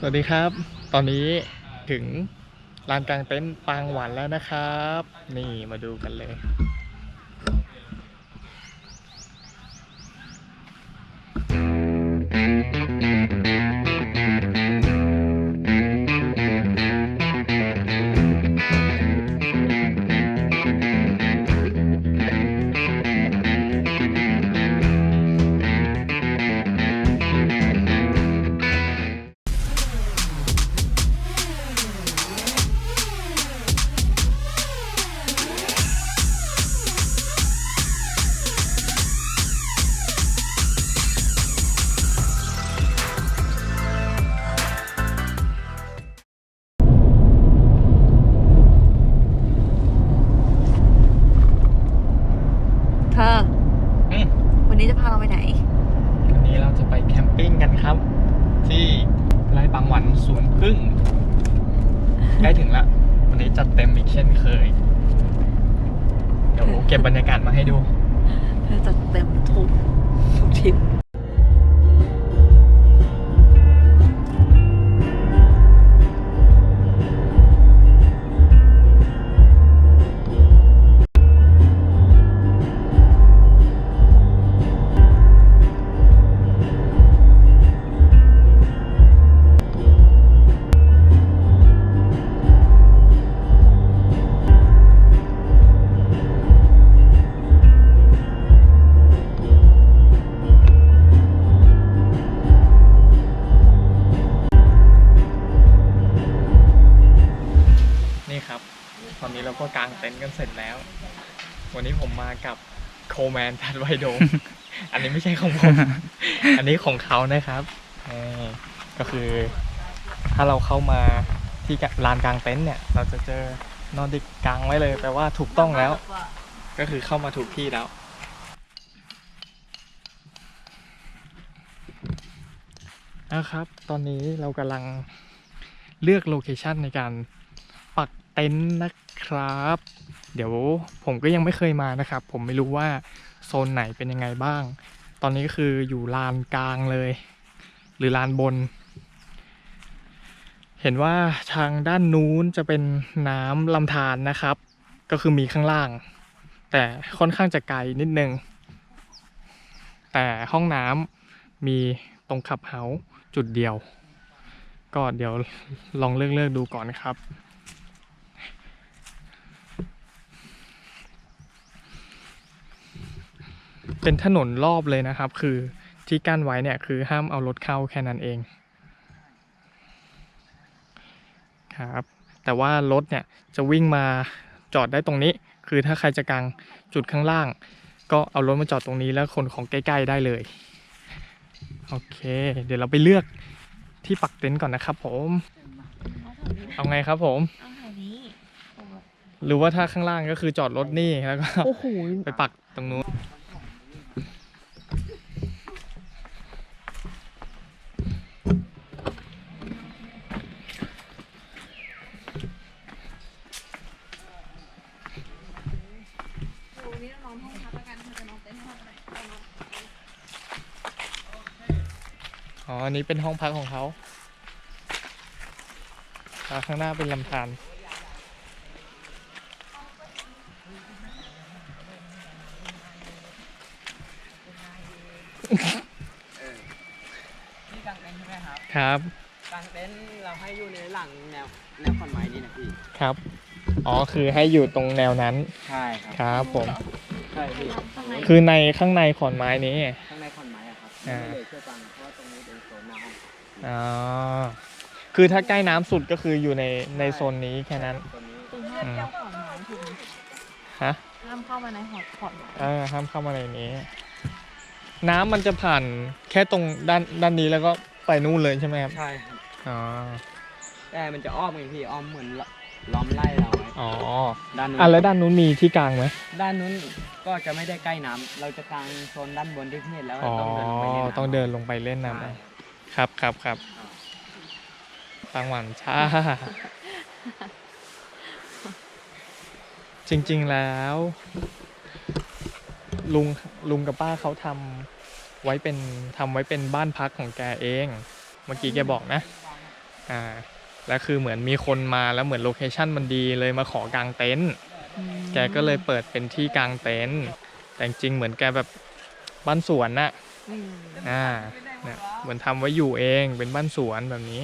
สวัสดีครับ ตอนนี้ถึงลานกลางเต็นท์ปางหวันแล้วนะครับ นี่มาดูกันเลย ก็กางเต็นท์กันเสร็จแล้ว วันนี้ผมมากับโคแมนทัดไวโดม อันนี้ไม่ใช่ของผม อันนี้ของเขานะครับนี่ก็คือถ้าเราเข้ามาที่ลานกลางเต็นท์เนี่ย เราจะเจอนอร์ดิกกลางไว้เลยแปลว่าถูกต้องแล้ว ก็คือเข้ามาถูกที่แล้ว นะครับ ตอนนี้เรากำลังเลือกโลเคชันในการปักเต็นท์นะ ครับ เดี๋ยวผมก็ยังไม่เคยมานะครับ ผมไม่รู้ว่าโซนไหนเป็นยังไงบ้าง ตอนนี้ก็คืออยู่ลานกลางเลย หรือลานบน เห็นว่าทางด้านนู้นจะเป็นน้ำลำธารนะครับ ก็คือมีข้างล่าง แต่ค่อนข้างจะไกลนิดนึง แต่ห้องน้ำมีตรงขับเฮาจุดเดียว ก็เดี๋ยวลองเลือกเลือกๆดูก่อนนะครับ เป็นถนนรอบเลยนะครับ คือที่กั้นไว้เนี่ยคือห้ามเอารถเข้าแค่นั้นเองครับแต่ว่ารถเนี่ยจะวิ่งมาจอดได้ตรงนี้ คือถ้าใครจะกางจุดข้างล่าง ก็เอารถมาจอดตรงนี้แล้วคนของใกล้ ๆ ได้เลยโอเค เดี๋ยวเราไปเลือกที่ปักเต็นท์ก่อนนะครับผมเอาไงครับผมเอาแถวนี้หรือว่าถ้าข้างล่างก็คือจอดรถนี่แล้วก็โอ้โหไปปักตรงนู้นวันนี้เรานอนห้องพักแล้วกันเธอจะนอนเต็นท์ห้องอะไร อ๋อ อันนี้เป็นห้องพักของเขาแล้วข้างหน้าเป็นลำธารนี่กางเต็นท์ใช่ไหมครับ ครับกางเต็นท์เราให้อยู่ในหลังแนวแนวขอนไม้นี่นะพี่ ครับ อ๋อ คือให้อยู่ตรงแนวนั้น ใช่ครับ ครับผม ใช่พี่ข้างในคือในข้างในขอนไม้นี้ คือถ้าใกล้น้ำสุดก็คืออยู่ในในโซนนี้แค่นั้นตรงนี้ตรงห้ามเจ้าขอนไม้ถูกไหมฮะ ห้ามเข้ามาในหอดขอนไม้เออห้ามเข้ามาในนี้ น้ำมันจะผ่านแค่ตรงด้านด้านนี้แล้วก็ไปนู่นเลยใช่ไหมครับ ใช่ครับอ๋อ แต่มันจะอ้อมไงพี่อ้อมเหมือนล้อมไล่เราไว้อ๋อด้านนู้นอะแล้วด้านนู้นมีที่กลางไหมด้านนู้นก็จะไม่ได้ใกล้น้ำเราจะกางโซนด้านบนที่พี่เห็นแล้วอ๋อ ต้องเดินลงไปเล่นน้ำต้องเดินลงไปเล่นน้ำใช่ ครับครับครับปา งหวันช้า จริงๆแล้ว ลุงลุงกับป้าเขาทำไว้เป็นทำไว้เป็นบ้านพักของแกเอง เมื่อกี้แกบอกนะ อ่า แล้วคือเหมือนมีคนมาแล้วเหมือนโลเคชั่นมันดีเลยมาขอกางเต็นท์แกก็เลยเปิดเป็นที่กางเต็นท์แต่จริงๆเหมือนแกแบบบ้านสวนน่ะอืมอ่าเนี่ยเหมือนทำไว้อยู่เองเป็นบ้านสวนแบบนี้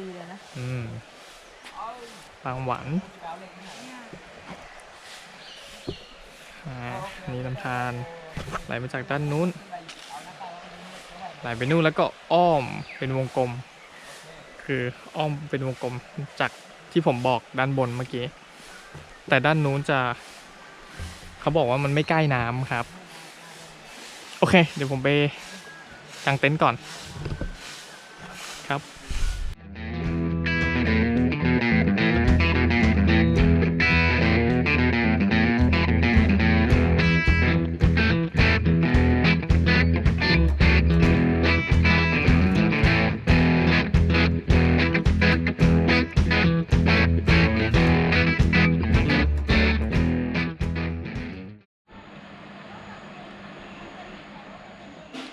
ดีเลยนะ อืมบางหวันอ่านี่ลำธารไหลมาจากด้านนู้น ไหลไปนู่นแล้วก็อ้อมเป็นวงกลม คืออ้อมเป็นวงกลมจากที่ผมบอกด้านบนเมื่อกี้ แต่ด้านนู้นจะ เขาบอกว่ามันไม่ใกล้น้ำครับ โอเค เดี๋ยวผมไปกางเต็นท์ก่อน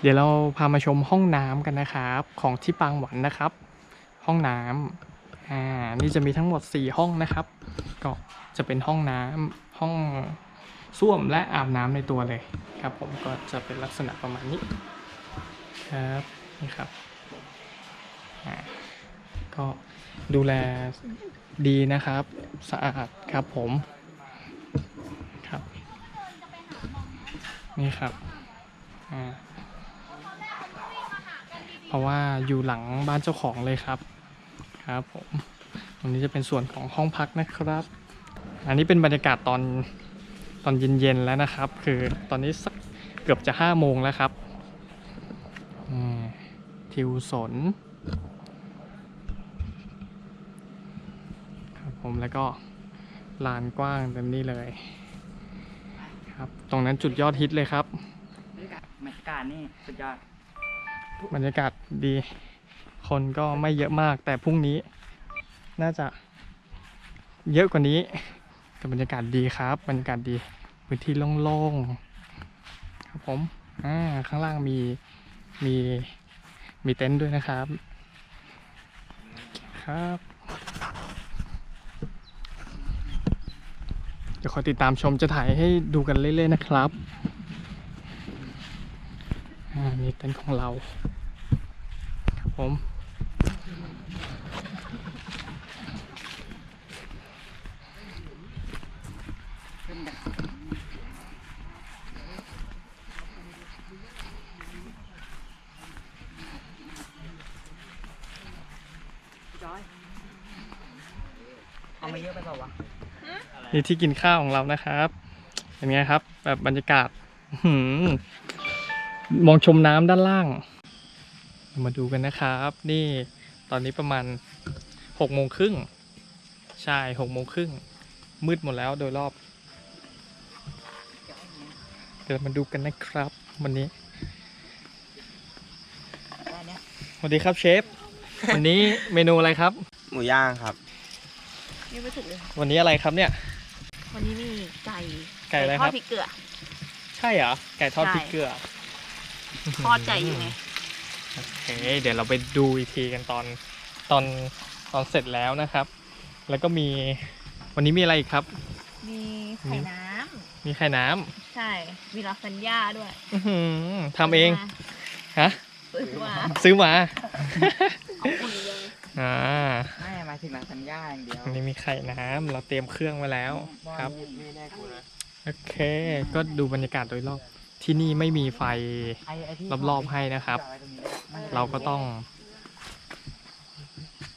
เดี๋ยวเราพามาชมห้องน้ำกันนะครับ ของที่ปางหวันนะครับ ห้องน้ำอ่านี่จะมีทั้งหมด 4 ห้องนะครับ ก็จะเป็นห้องน้ำห้องส้วมและอาบน้ำในตัวเลยครับ ผมก็จะเป็นลักษณะประมาณนี้ครับนี่ครับอ่าก็ดูแลดีนะครับสะอาดครับผมครับนี่ครับอ่า เพราะว่าอยู่หลังบ้านเจ้าของเลยครับครับผมตรงนี้จะเป็นส่วนของห้องพักนะครับ อันนี้เป็นบรรยากาศตอนตอนเย็นๆแล้วนะครับ คือตอนนี้สักเกือบจะห้าโมงแล้วครับทิวสนครับผมแล้วก็ลานกว้างเต็มนี่เลย ครับ ตรงนั้นจุดยอดฮิตเลยครับบรรยากาศนี่สุดยอด บรรยากาศดี คนก็ไม่เยอะมาก แต่พรุ่งนี้น่าจะเยอะกว่านี้ แต่บรรยากาศดีครับ บรรยากาศดีพื้นที่โล่งๆครับผมอ่าข้างล่างมีมีมีเต็นท์ด้วยนะครับ ครับเดี๋ยวขอยติดตามชมจะถ่ายให้ดูกันเรื่อยๆนะครับ เต็นท์ของเราครับผมเอามาเยอะไปเปล่าวะนี่ที่กินข้าวของเรานะครับ เป็นไงครับ แบบบรรยากาศอื้อหือ มองชมน้ำด้านล่าง มาดูกันนะครับ นี่ตอนนี้ประมาณหกโมงครึ่งใช่หกโมงครึ่งมืดหมดแล้วโดยรอบ เดี๋ยวเรามาดูกันนะครับ วันนี้ได้เนี้ยสวัสดีครับเชฟ วันนี้เมนูอะไรครับ หมูย่างครับนี่ไม่ถูกเลย วันนี้อะไรครับเนี่ย วันนี้มีไก่ ไก่อะไรทคอรัดบพริกเกลือ ใช่เหรอ ไก่ทอดใช่พริกเกลือ ทอดไก่อยู่ไงโอเคเดี๋ยวเราไปดูอีกทีกันตอนตอนตอนเสร็จแล้วนะครับ แล้วก็มีวันนี้มีอะไรอีกครับ มีไข่น้มีไข่น้ำใช่มีลาซานญ่าด้วยำอื้อหือทำเองฮะซื้อมาซื้อมาเอาอุ่นเลยอ่าไม่หมายถึงมาสัญญาอย่างเดียวอันนี้มีไข่น้ำเราเตรียมเครื่องไว้แล้วครับโอเค ก็ดูบรรยากาศโดยรอบ ที่นี่ไม่มีไฟรอบๆให้นะครับ เราก็ต้อง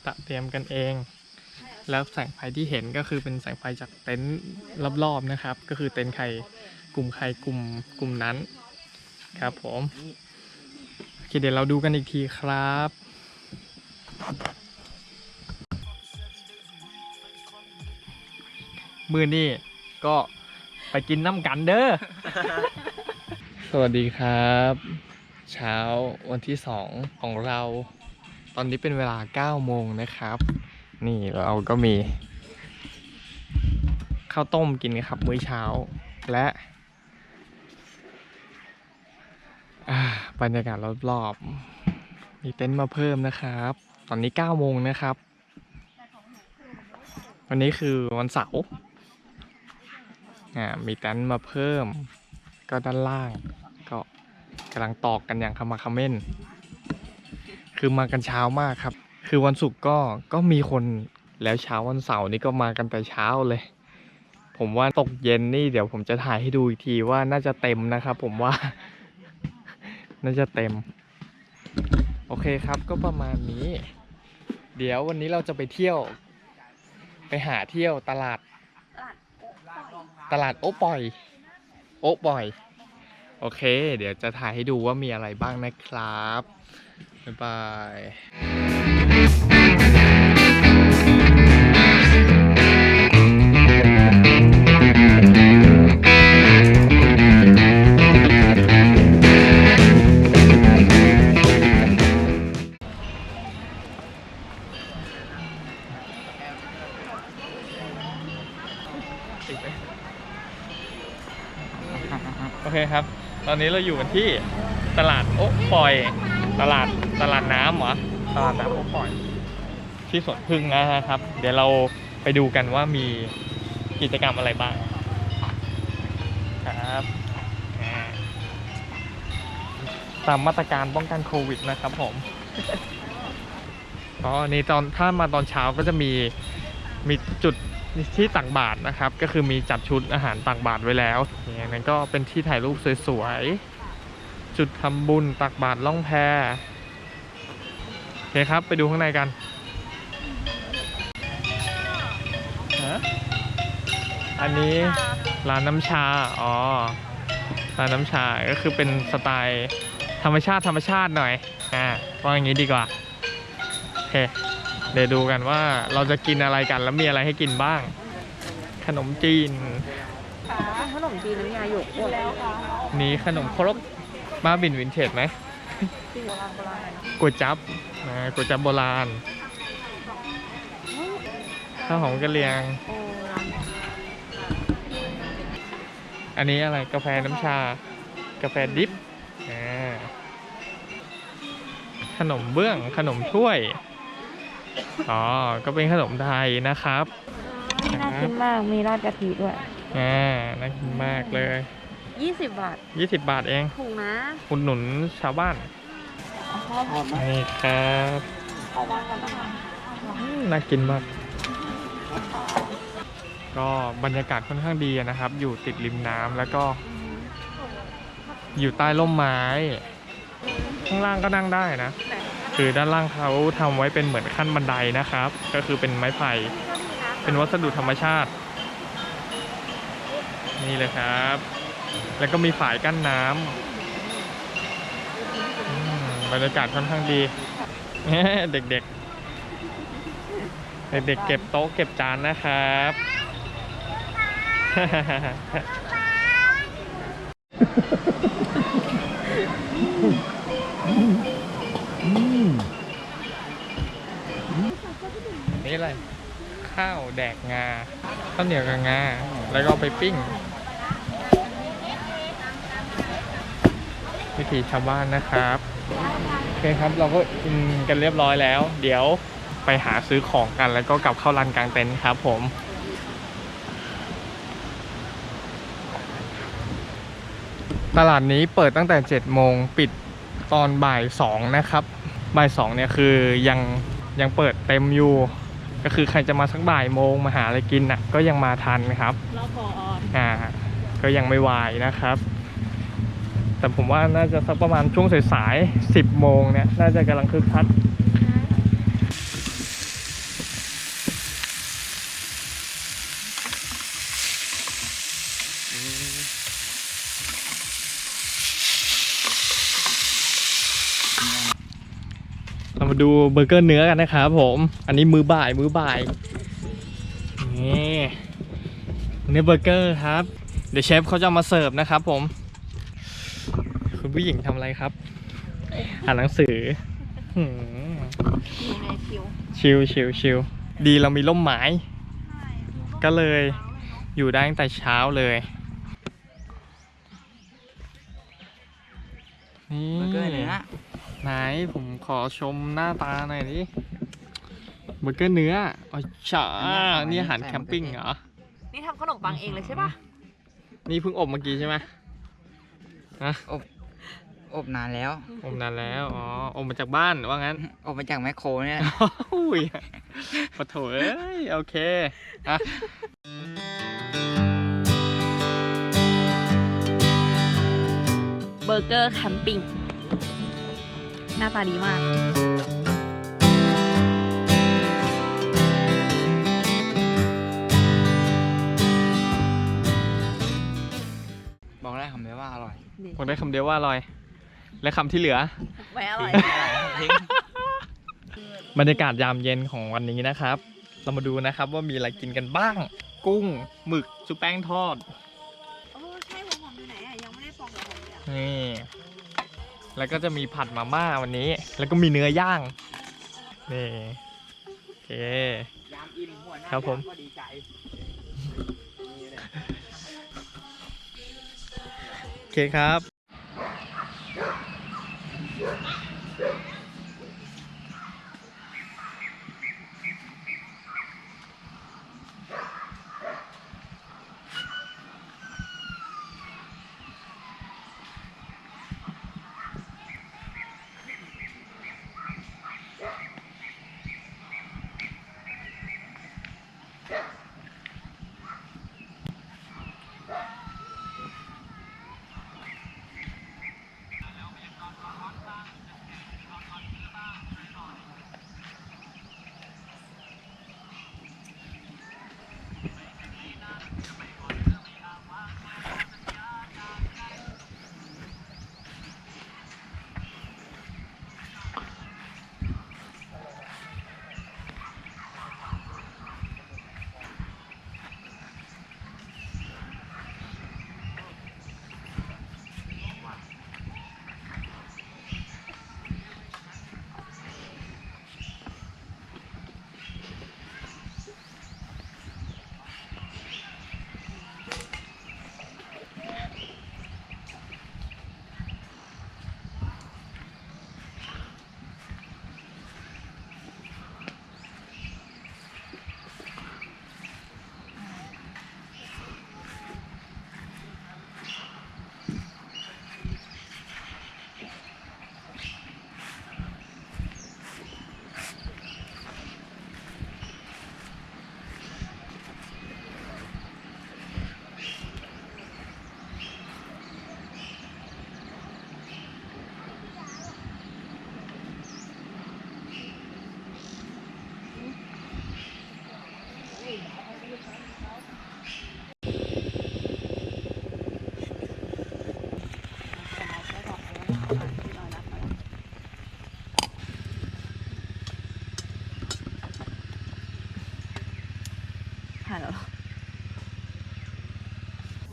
ตะเตรียมกันเอง แล้วแสงไฟที่เห็นก็คือเป็นแสงไฟจากเต็นท์รอบๆนะครับ ก็คือเต็นท์ใครกลุ่มใครกลุ่มกลุ่มนั้นครับผมโอเคเดี๋ยวเราดูกันอีกทีครับมือนี่ก็ไปกินน้ำกันเด้อ สวัสดีครับ เช้าวันที่สองของเรา ตอนนี้เป็นเวลา9โมงนะครับ นี่เราก็มี ข้าวต้มกินครับมื้อเช้าและบรรยากาศรอบๆมีเต็นท์มาเพิ่มนะครับ ตอนนี้9โมงนะครับ วันนี้คือวันเสาร์อ่ามีแตนท์มาเพิ่มก็ด้านล่าง ก็กำลังตอกกันอย่างขมักเขม้น คือมากันเช้ามากครับ คือวันศุกร์ก็ก็มีคนแล้วเช้าวันเสาร์นี่ก็มากันแต่เช้าเลย ผมว่าตกเย็นนี่เดี๋ยวผมจะถ่ายให้ดูอีกทีว่าน่าจะเต็มนะครับ ผมว่า น่าจะเต็ม โอเคครับก็ประมาณนี้ เดี๋ยววันนี้เราจะไปเที่ยว ไปหาเที่ยวตลาด ตลาดโอ๊ะปล่อยตลาดโอ๊ะปอย โอเค เดี๋ยวจะถ่ายให้ดูว่ามีอะไรบ้างนะครับ บ๊ายบายโอเคครับ ตอนนี้เราอยู่กันที่ตลาดโอ๊ะปอย ตลาดตลาดน้ำเหรอตลาดน้ำโอ๊ะปอย ที่สวนพึ่งนะครับ เดี๋ยวเราไปดูกันว่ามีกิจกรรมอะไรบ้างครับอ่าตามมาตรการป้องกันโควิดนะครับผมอ๋อนี่ตอนถ้ามาตอนเช้าก็จะมีมีจุด ที่ตักบาตรนะครับ ก็คือมีจัดชุดอาหารตักบาตรไว้แล้วอย่างนั้นก็เป็นที่ถ่ายรูปสวยๆ จุดทำบุญตักบาตรล่องแพโอเคครับ ไปดูข้างในกันฮะอันนี้ร้านน้ำชา อ๋อ ร้านน้ำชา ก็คือเป็นสไตล์ธรรมชาติธรรมชาติหน่อย อ่าว่าอย่างนี้ดีกว่า โอเค เดี๋ยวดูกันว่าเราจะกินอะไรกันแล้วมีอะไรให้กินบ้าง ขนมจีนขนมจีนน้ำยาหยกด้วยแล้วค่ะมีขนมครกบ้าบินวินเทจไหมจริงโบราณโบราณก๋วยจับนะก๋วยจับโบราณข้าวหอมกะเหรียง โอ้อันนี้อะไรกาแฟน้ำชา กาแฟดิบอ่าขนมเบื้องขนมถ้วย อ๋อ ก็เป็นขนมไทยนะครับน่ากินมาก มีราดกะทิด้วย อ่า น่ากินมากเลย 20 บาท 20 บาทเองถูกนะอุดหนุนชาวบ้านเอาเข้านี่ครับเข้าบ้านกันนะคะอืมน่ากินมาก ก็บรรยากาศค่อนข้างดีนะครับ อยู่ติดริมน้ำแล้วก็ อยู่ใต้ร่มไม้ ข้างล่างก็นั่งได้นะ คือด้านล่างเขาทำไว้เป็นเหมือนขั้นบันไดนะครับ ก็คือเป็นไม้ไผ่เป็นวัสดุธรรมชาติ นี่เลยครับ แล้วก็มีฝายกั้นน้ำอืมบรรยากาศค่อนข้างดีเด็กๆ เด็กๆเก็บโต๊ะเก็บจานนะครับ ข้าวแดกงาข้าวเหนียวกับงา แล้วก็ไปปิ้ง วิถีชาวบ้านนะครับโอเคครับเราก็กินกันเรียบร้อยแล้ว เดี๋ยวไปหาซื้อของกันแล้วก็กลับเข้าร้านกลางเต็นท์ครับผมตลาดนี้เปิดตั้งแต่ 7 โมงปิดตอนบ่าย 2 นะครับ บ่าย 2 เนี่ยคือยังยังเปิดเต็มอยู่ ก็คือใครจะมาสักบ่ายโมงมาหาอะไรกินน่ะก็ยังมาทันครับรอก่อนอ่าก็ยังไม่วายนะครับ แต่ผมว่าน่าจะสักประมาณช่วงสายๆ10โมงเนี่ยน่าจะกำลังคึกคัก เรามา ดูเบอร์เกอร์เนื้อกันนะครับผม อันนี้มือบ่ายมือบ่าย นี่เนื้อเบอร์เกอร์ครับ เดี๋ยวเชฟเขาจะเอามาเสิร์ฟนะครับผม คุณผู้หญิงทำอะไรครับ อ่านหนังสือหืมมีในคิวชิลชิลชิลดีเรามีร่มไม้ ก็เลยอยู่ได้ตั้งแต่เช้าเลยนี่ เบอร์เกอร์เนื้อไหนผมขอชมหน้าตาหน่อยดิเบอร์เกอร์เนื้ออ๋อฉาอันนี้นี่อาหารใส่แคมปิ้งมะเขือเทศเหรอ นี่ทำขนมปังเองเลยใช่ปะนี่เพิ่งอบเมื่อกี้ใช่ไหมฮะอบนานแล้ว อบนานแล้ว อ๋อ อบมาจากบ้านว่างั้น อบมาจากแมคโครเนี่ยอุ้ยปะโถเอ้ย โอเคอะเบอร์เกอร์แคมปิ้งห น้าตาดีมาก บอกได้คำเดียวว่าอร่อยผมได้คำเดียวว่าอร่อย และคำที่เหลือ ไม่อร่อย ทิ้งบรรยากาศยามเย็นของวันนี้นะครับ เรามาดูนะครับว่ามีอะไรกินกันบ้าง กุ้ง หมึกชุบแป้งทอด โอ้ใช่หัวหอมอยู่ไหนอะยังไม่ได้ฟองหัวหอมเลยอะนี่ แล้วก็จะมีผัดมาม่าวันนี้ แล้วก็มีเนื้อย่าง นี่โอเค ยามอิ่มหัวหน้าครับผม ก็ดีใจโอเคครับ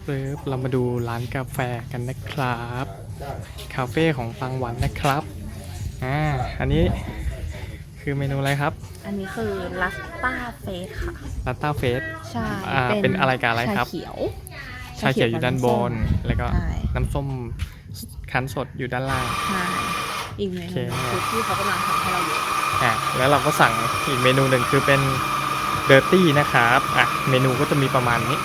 ปึ๊บเรามาดูร้านกาแฟกันนะครับคาเฟ่ของปังหวันนะครับอ่าอันนี้คือเมนูอะไรครับ อันนี้คือลัสต้าเฟสค่ะลาต้าเฟสใช่อ่าเป็นอะไรกับอะไรครับชาเขียวชาเขียวอยู่ด้านบน แล้วก็ใช่น้ำส้มคั้นสดอยู่ด้านล่างใช่อีกเมนูโอเคคือที่เขากำลังทำให้เราอยู่อะแล้วเราก็สั่งอีกเมนูหนึ่งคือเป็นเดอร์ตี้นะครับอะเมนูก็จะมีประมาณนี้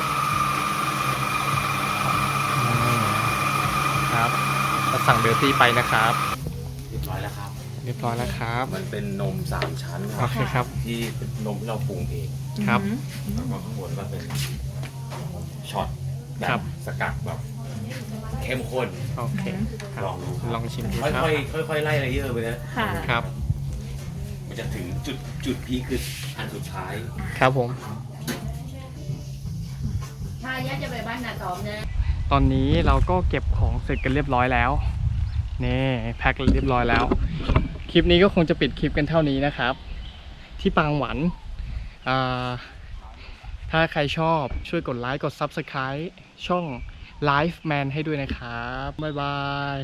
อืมครับเรา สั่งเดอร์ตี้ไปนะครับ เรียบร้อยแล้วครับ เรียบร้อยแล้วครับ มันเป็นนมสามชั้นคโอรับ เคครับ ที่เป็นนมที่เราปรุงเอง ครับ แล้วก็ข้างบนก็เป็นช็อตแบครับ บสกัดแบบเข้มข้น โอเคครับลองดูครับ ลองชิมดูค่ครับ อยๆค่อยๆไล่เลเยอร์ไปนะค่ะ ครับ มันจะถึงจุดจุดพีคคืออันสุดท้าย ครับผม ถ้าย่าจะไปบ้านนาตอมเนี่ยตอนนี้เราก็เก็บของเสร็จกันเรียบร้อยแล้ว นี่แพ็คเรียบร้อยแล้ว คลิปนี้ก็คงจะปิดคลิปกันเท่านี้นะครับ ที่ปางหวันถ้าใครชอบช่วยกดไลค์กด Subscribe ช่อง Life Man ให้ด้วยนะครับ บ๊ายบาย